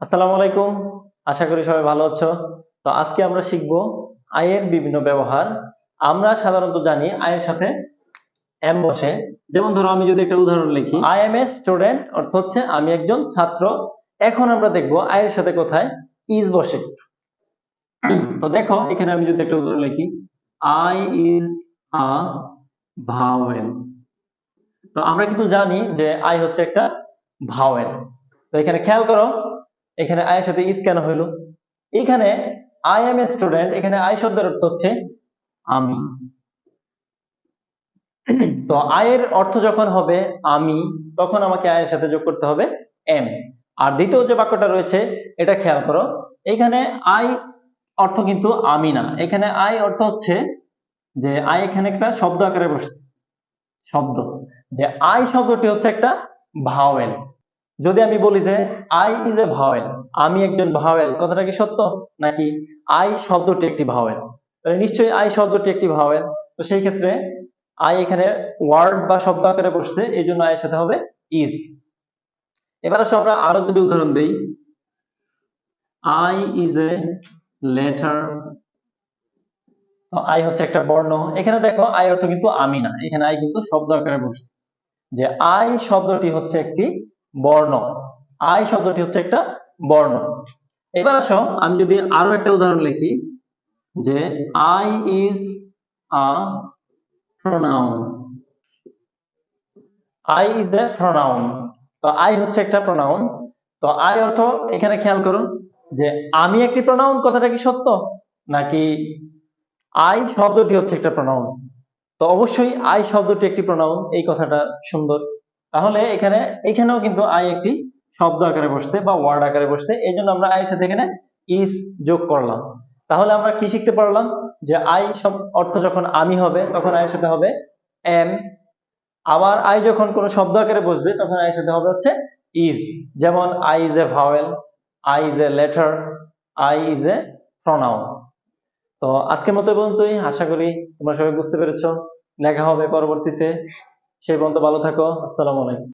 আসসালামু আলাইকুম। আশা করি সবাই ভালো আছো। তো আজকে আমরা শিখব আয়ের বিভিন্ন ব্যবহার। আমরা সাধারণত জানি আয়ের সাথে এম বসে। যেমন ধরো আমি যদি একটা উদাহরণ লিখি। আই এম এ স্টুডেন্ট অর্থ হচ্ছে আমি একজন ছাত্র। এখন আমরা দেখব আয়ের সাথে কোথায় ইজ বসে। তো দেখো এখানে আমি যদি একটা উদাহরণ লিখি। আই ইজ আ ভাওয়েল তো আমরা কিন্তু জানি যে আই হচ্ছে একটা ভাওয়েল তো এখানে খেয়াল করো এখানে আয়ের সাথে ইজ কেন হইল? এখানে আই এম এ স্টুডেন্ট এখানে আই শব্দের অর্থ হচ্ছে আমি। তো আয়ের অর্থ যখন হবে আমি, তখন আমাকে আয়ের সাথে যোগ করতে হবে এম আর দ্বিতীয় যে বাক্যটা রয়েছে, এটা খেয়াল করো, এখানে আই অর্থ কিন্তু আমি না। এখানে আই অর্থ হচ্ছে যে আই এখানে একটা শব্দ আকারে বসছে। শব্দ। যে আই শব্দটি হচ্ছে একটা ভাওয়েল যদি আমি বলি যে, আই ইজ এ ভাওয়েল আমি একজন ভাওয়েল, কথাটা কি সত্য? নাকি, আই শব্দটি একটি ভাওয়েল? নিশ্চয়ই আই শব্দটি একটি ভাওয়েল। তো সেই ক্ষেত্রে, আই এখানে ওয়ার্ড বা শব্দ আকারে বসছে, এই জন্য আয়ের সাথে হবে ইজ এবার আসলে আমরা আরও যদি উদাহরণ দিই। I is a letter I হচ্ছে একটা বর্ণ। এখানে দেখো, আই অর্থ কিন্তু আমি না, এখানে আই কিন্তু শব্দ আকারে বসছে। যে আই শব্দটি হচ্ছে একটি বর্ণ। আই শব্দটি হচ্ছে একটা বর্ণ। এবার আসো, আমি যদি আরও একটা উদাহরণ লিখি, যে I is a pronoun. I is a pronoun. তো আই হচ্ছে একটা প্রোনাউন। তো আই অর্থ এখানে খেয়াল করুন, যে আমি একটি প্রোনাউন, কথাটা কি সত্য? নাকি আই শব্দটি হচ্ছে একটা প্রোনাউন? তো অবশ্যই আই শব্দটি একটি প্রোনাউন, এই কথাটা সুন্দর তাহলে এখানে, এখানেও কিন্তু আই একটি শব্দ আকারে বসতে বা ওয়ার্ড আকারে বসতে এই জন্য আমরা আয়ের সাথে এখানে ইস যোগ করলাম। তাহলে আমরা কি শিখতে পারলাম? যে আই সব অর্থ যখন আমি হবে, তখন আয়ের সাথে হবে এম আবার আই যখন কোনো শব্দ আকারে বসবে, তখন আয়ের সাথে হবে হচ্ছে ইজ যেমন I is a vowel I is a letter I is a pronoun তো আজকের মতো পর্যন্তই। আশা করি তোমরা সবাই বুঝতে পেরেছ। দেখা হবে পরবর্তীতে। সেই পর্যন্ত ভালো থাকো আসসালামু আলাইকুম।